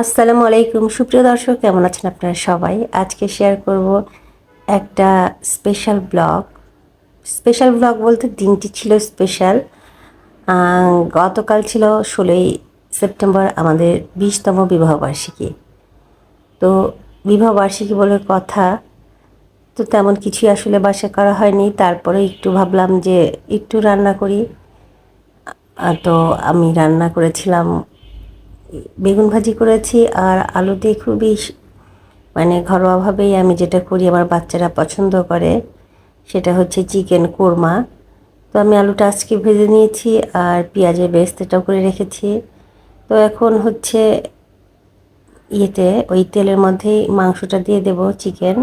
আসসালামু আলাইকুম। সুপ্রিয় দর্শক, কেমন আছেন আপনারা সবাই? আজকে শেয়ার করব একটা স্পেশাল ব্লগ স্পেশাল ব্লগ বলতে দিনটি ছিল স্পেশাল গতকাল ছিল ষোলোই সেপ্টেম্বর আমাদের বিশতম বিবাহবার্ষিকী তো বিবাহবার্ষিকী বলে কথা, তো তেমন কিছুই আসলে বাসা করা হয়নি। তারপরে একটু ভাবলাম যে একটু রান্না করি। তো আমি রান্না করেছিলাম বেগুন ভাজি করেছি আর আলু দিয়ে খুবই মানে ঘরোয়াভাবেই আমি যেটা করি, আমার বাচ্চারা পছন্দ করে, সেটা হচ্ছে চিকেন কোরমা। তো আমি আলুটা আজকে ভেজে নিয়েছি আর পেঁয়াজের বেস্তাটাও করে রেখেছি। তো এখন হচ্ছে ইয়েতে, ওই তেলের মধ্যেই মাংসটা দিয়ে দেব চিকেন।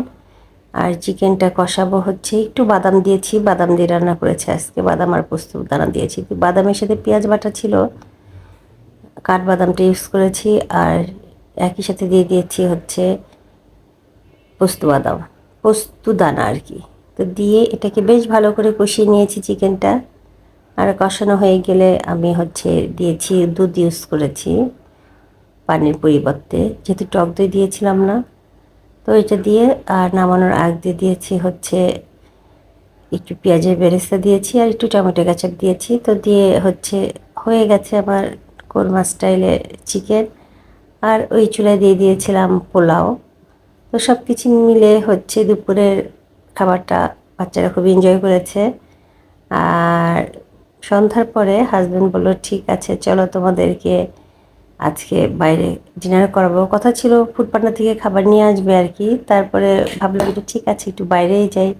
আর চিকেনটা কষাবো হচ্ছে, একটু বাদাম দিয়েছি, বাদাম দিয়ে রান্না করেছি আজকে, বাদাম আর পোস্ত দানা দিয়েছি। বাদামের সাথে পেঁয়াজ বাটা ছিল কাঠবাদামটা ইউজ করেছি আর একই সাথে দিয়ে দিয়েছি হচ্ছে পোস্ত বাদাম, পোস্ত দানা আর কি। তো দিয়ে এটাকে বেশ ভালো করে কষিয়ে নিয়েছি চিকেনটা। আর কষানো হয়ে গেলে আমি হচ্ছে দিয়েছি দুধ ইউজ করেছি পানির পরিবর্তে। যেহেতু টক দই দিয়েছিলাম না, তো এটা দিয়ে আর নামানোর আগ দিয়ে দিয়েছি হচ্ছে একটু পেঁয়াজের বেরেস্তা দিয়েছি আর একটু টমেটো গাছক দিয়েছি। তো দিয়ে হচ্ছে হয়ে গেছে আমার কোরমা স্টাইলে চিকেন আর ওই চুলায় দিয়ে দিয়েছিলাম পোলাও। তো সব কিছু মিলে হচ্ছে দুপুরের খাবারটা বাচ্চারা খুব এনজয় করেছে। আর সন্ধ্যার পরে হাজব্যান্ড বলল, ঠিক আছে, চলো তোমাদেরকে আজকে বাইরে ডিনার করাবো। কথা ছিল ফুডপান্ডা থেকে খাবার নিয়ে আসবে আর কি। তারপরে ভাবলাম যে ঠিক আছে, একটু বাইরেই যাই।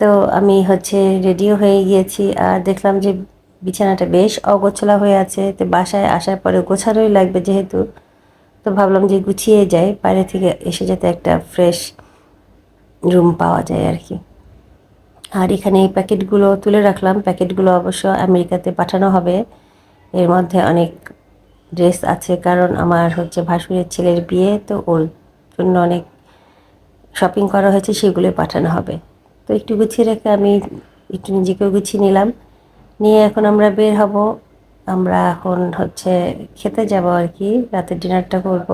তো আমি হচ্ছে রেডিও হয়ে গিয়েছি। আর দেখলাম যে বিছানাটা বেশ অগোছলা হয়ে আছে। তো বাসায় আসার পরে গোছানোই লাগবে যেহেতু। তো ভাবলাম যে গুছিয়ে যাই, বাইরে থেকে এসে যাতে একটা ফ্রেশ রুম পাওয়া যায় আর কি। আর এখানে এই প্যাকেটগুলো তুলে রাখলাম। প্যাকেটগুলো অবশ্য আমেরিকাতে পাঠানো হবে। এর মধ্যে অনেক ড্রেস আছে, কারণ আমার হচ্ছে ভাসুরের ছেলের বিয়ে, তো ওর জন্য অনেক শপিং করা হয়েছে সেগুলো পাঠানো হবে। তো একটু গুছিয়ে রেখে আমি একটু নিজেকেও গুছিয়ে নিলাম। নিয়ে এখন আমরা বের হব। আমরা এখন হচ্ছে খেতে যাব আর কি, রাতের ডিনারটা করব।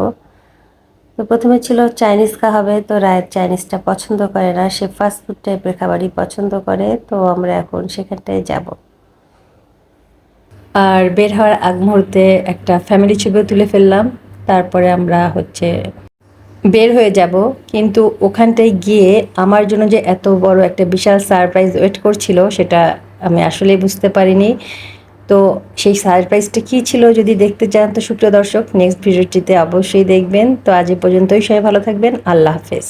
তো প্রথমে ছিল চাইনিজ খাওয়া হবে, তো রায়ের চাইনিজটা পছন্দ করে না। সে ফাস্ট ফুড টাইপের খাবারই পছন্দ করে, তো আমরা এখন সেখানটায় যাব। আর বের হওয়ার আগ মুহূর্তে একটা ফ্যামিলি ছবিও তুলে ফেললাম। তারপরে আমরা হচ্ছে বের হয়ে যাব। কিন্তু ওখানটায় গিয়ে আমার জন্য যে এত বড় একটা বিশাল সারপ্রাইজ ওয়েট করছিল, সেটা আমি আসলে বুঝতে পারিনি। তো সেই সারপ্রাইজটা কী ছিল যদি দেখতে চান, তো সুপ্রিয় দর্শক নেক্সট ভিডিওটিতে অবশ্যই দেখবেন। তো আজ এ পর্যন্তই, সবাই ভালো থাকবেন, আল্লাহ হাফেজ।